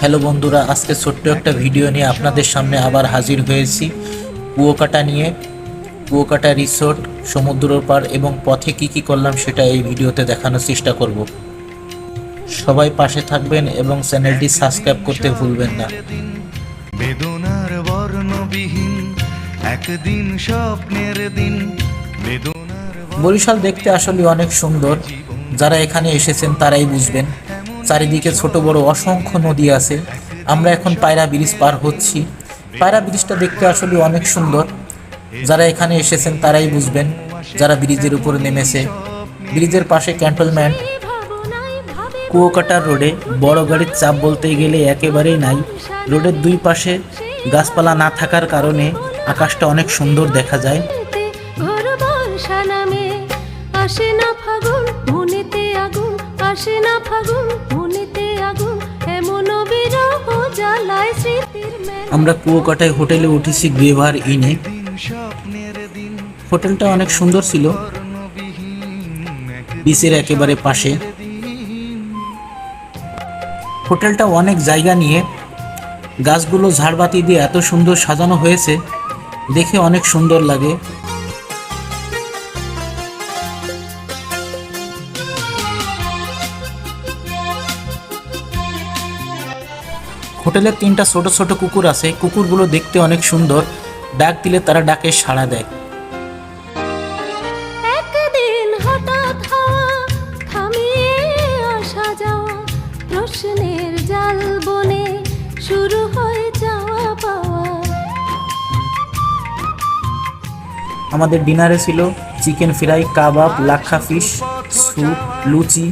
Hello বন্ধুরা আজকে ছোট্ট একটা ভিডিও নিয়ে আপনাদের সামনে আবার হাজির হয়েছি। কুয়োকাটা নিয়ে কুয়োকাটা রিসোর্ট সমুদ্র পার এবং পথে কি কি করলাম সেটা এই ভিডিওতে দেখানোর চেষ্টা করব। সবাই পাশে থাকবেন এবং চ্যানেলটি সাবস্ক্রাইব করতে ভুলবেন না। বেদনার বর্ণবিহীন একদিন স্বপ্নের দিন। বরিশাল দেখতে আসলে অনেক সুন্দর। যারা এখানে এসেছেন তারাই বুঝবেন। চারিদিকে ছোট বড় অসংখ্য নদী আছে। আমরা এখন পায়রা ব্রিজ পার হচ্ছি। পায়রা ব্রিজটা দেখতে আসলে অনেক সুন্দর। যারা এখানে এসেছেন তারাই বুঝবেন যারা ব্রিজের উপরে নেমেছে। ব্রিজের পাশে ক্যান্টনমেন্ট। কুয়োকাটার রোডে বড় গাড়ির চাপ বলতে গেলে একেবারেই নাই। রোডের দুই পাশে গাছপালা না থাকার কারণে আকাশটা অনেক সুন্দর দেখা যায়। আসে না ফাগুন। আসে না ফাগুন, মনেতে আগুন, এমন বিরহ জ্বালায় স্মৃতির আমরা কুয়োকাটায় হোটেলে উঠেছি গ্রেভার ইনে। হোটেলটা অনেক সুন্দর ছিল। বিচের একেবারে পাশে। হোটেলটা অনেক জায়গা নিয়ে গাছগুলো ঝাড়বাতি দিয়ে এত সুন্দর সাজানো হয়েছে। দেখে অনেক সুন্দর লাগে। হোটেলের তিনটা ছোট ছোট কুকুর আছে কুকুরগুলো দেখতে অনেক সুন্দর। ডাক দিলে তারা ডাকে সাড়া দেয়। প্রশ্নের জাল বনে শুরু হয় যাওয়া পাওয়া। আমাদের ডিনারে ছিল চিকেন ফ্রাই কাবাব লাক্ষা ফিশ স্যুপ লুচি।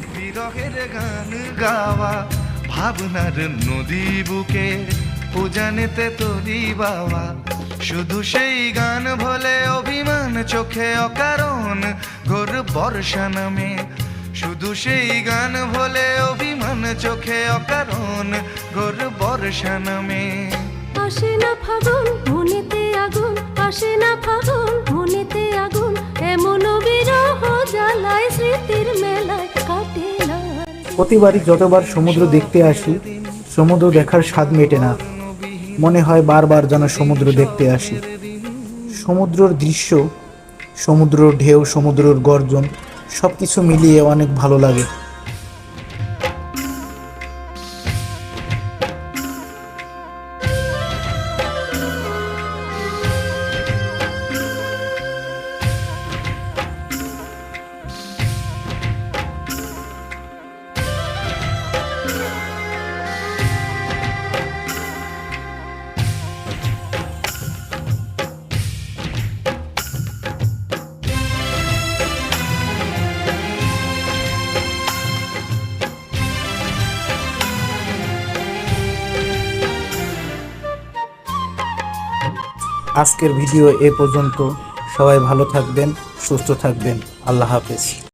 গান গাওয়া। ভাবনার নদী বুকে উজানেতে তরি বাবা। শুধু সেই গান ভোলে অভিমান, চোখে অকারণ, ঘোর বর্ষা নামে। শুধু সেই গান ভোলে অভিমান, চোখে অকারণ, ঘোর বর্ষা নামে। আসে না ফাগুন, মনেতে আগুন, আসে না ফাগুন, মনেতে প্রতিবারই যতবার সমুদ্র দেখতে আসি, সমুদ্র দেখার স্বাদ মেটে না। মনে হয় বারবার যেন সমুদ্র দেখতে আসি। সমুদ্রর দৃশ্য, সমুদ্রর ঢেউ, সমুদ্রর গর্জন সব কিছু মিলিয়ে অনেক ভালো লাগে। আজকের ভিডিও এ পর্যন্ত। সবাই ভালো থাকবেন সুস্থ থাকবেন। আল্লাহ হাফেজ।